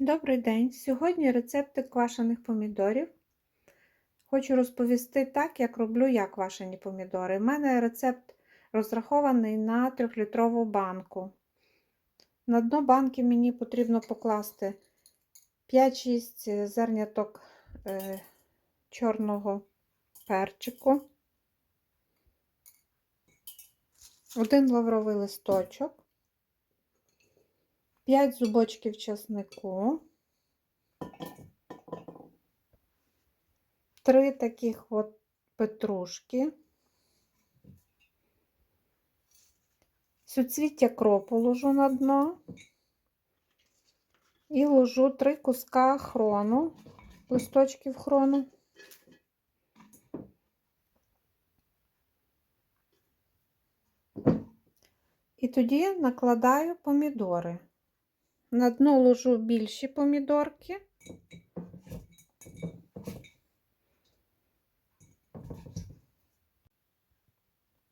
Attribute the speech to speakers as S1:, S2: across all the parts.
S1: Добрий день! Сьогодні рецепти квашених помідорів. Хочу розповісти так, як роблю я квашені помідори. У мене рецепт розрахований на 3-літрову банку. На дно банки мені потрібно покласти 5-6 зерняток е, чорного перчику, один лавровий листочок. 5 зубочків чеснику, 3 таких от петрушки, суцвіття кропу ложу на дно і ложу 3 куска хрону, листочків хрону. І тоді накладаю помідори. На дно ложу більші помідорки.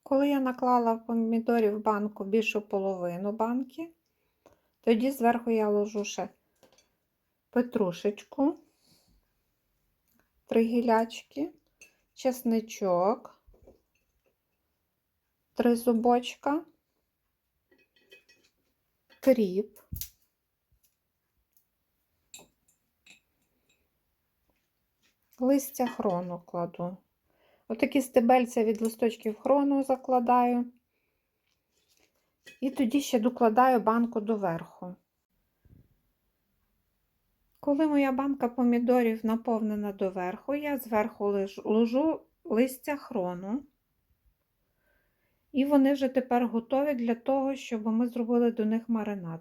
S1: Коли я наклала помідорів в банку більшу половину банки, тоді зверху я ложу ще петрушечку, три гілячки, чесничок, три зубочка, кріп. Листя хрону кладу. Отакі стебельця від листочків хрону закладаю. І тоді ще докладаю банку доверху. Коли моя банка помідорів наповнена доверху, я зверху ложу листя хрону. І вони вже тепер готові для того, щоб ми зробили до них маринад.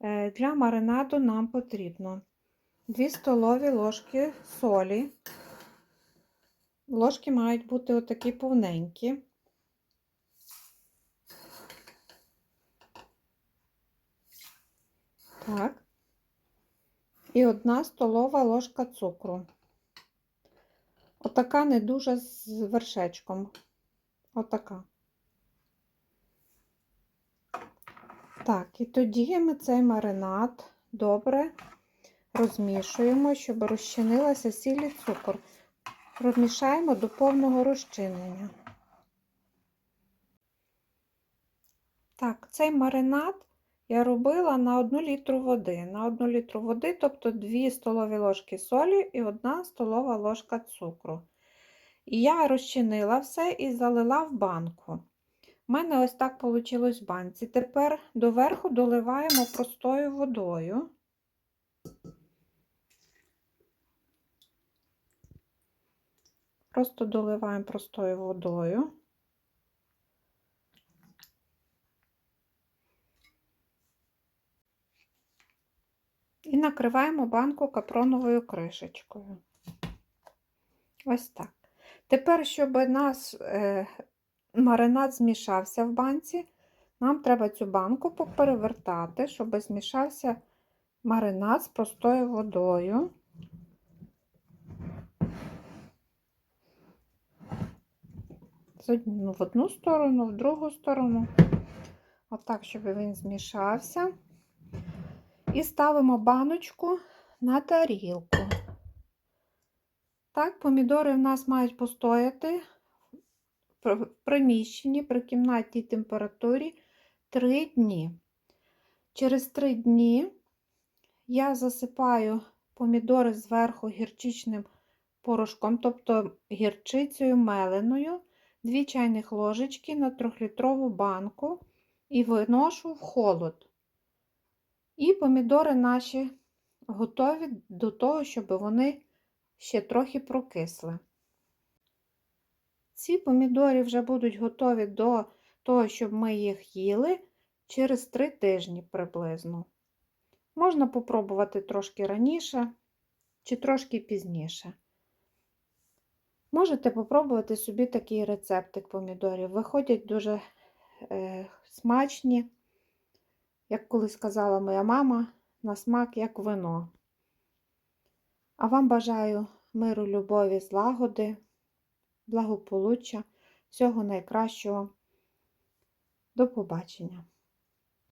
S1: Е, для маринаду нам потрібно 2 столові ложки солі. Ложки мають бути отакі повненькі. Так. І одна столова ложка цукру. Отака не дуже з вершечком. Отака. Так, і тоді ми цей маринад добре розмішуємо, щоб розчинилася сіль і цукор. Розмішаємо до повного розчинення. Так, цей маринад я робила на 1 літру води. На 1 літру води, тобто 2 столові ложки солі і 1 столова ложка цукру. І я розчинила все і залила в банку. У мене ось так вийшло в банці. Тепер доверху доливаємо простою водою. Просто доливаємо простою водою. І накриваємо банку капроновою кришечкою. Ось так. Тепер, щоб у нас е, маринад змішався в банці, нам треба цю банку поперевертати, щоб змішався маринад з простою водою. В одну сторону, в другу сторону. Отак, щоб він змішався. І ставимо баночку на тарілку. Так, помідори в нас мають постояти в приміщенні при кімнатній температурі 3 дні. Через 3 дні я засипаю помідори зверху гірчичним порошком, тобто гірчицею меленою. 2 чайних ложечки на 3-літрову банку і виношу в холод. І помідори наші готові до того, щоб вони ще трохи прокисли. Ці помідори вже будуть готові до того, щоб ми їх їли через 3 тижні приблизно. Можна попробувати трошки раніше чи трошки пізніше. Можете попробувати собі такий рецептик помідорів. Виходять дуже е, смачні, як колись сказала моя мама, на смак як вино. А вам бажаю миру, любові, злагоди, благополуччя, всього найкращого. До побачення!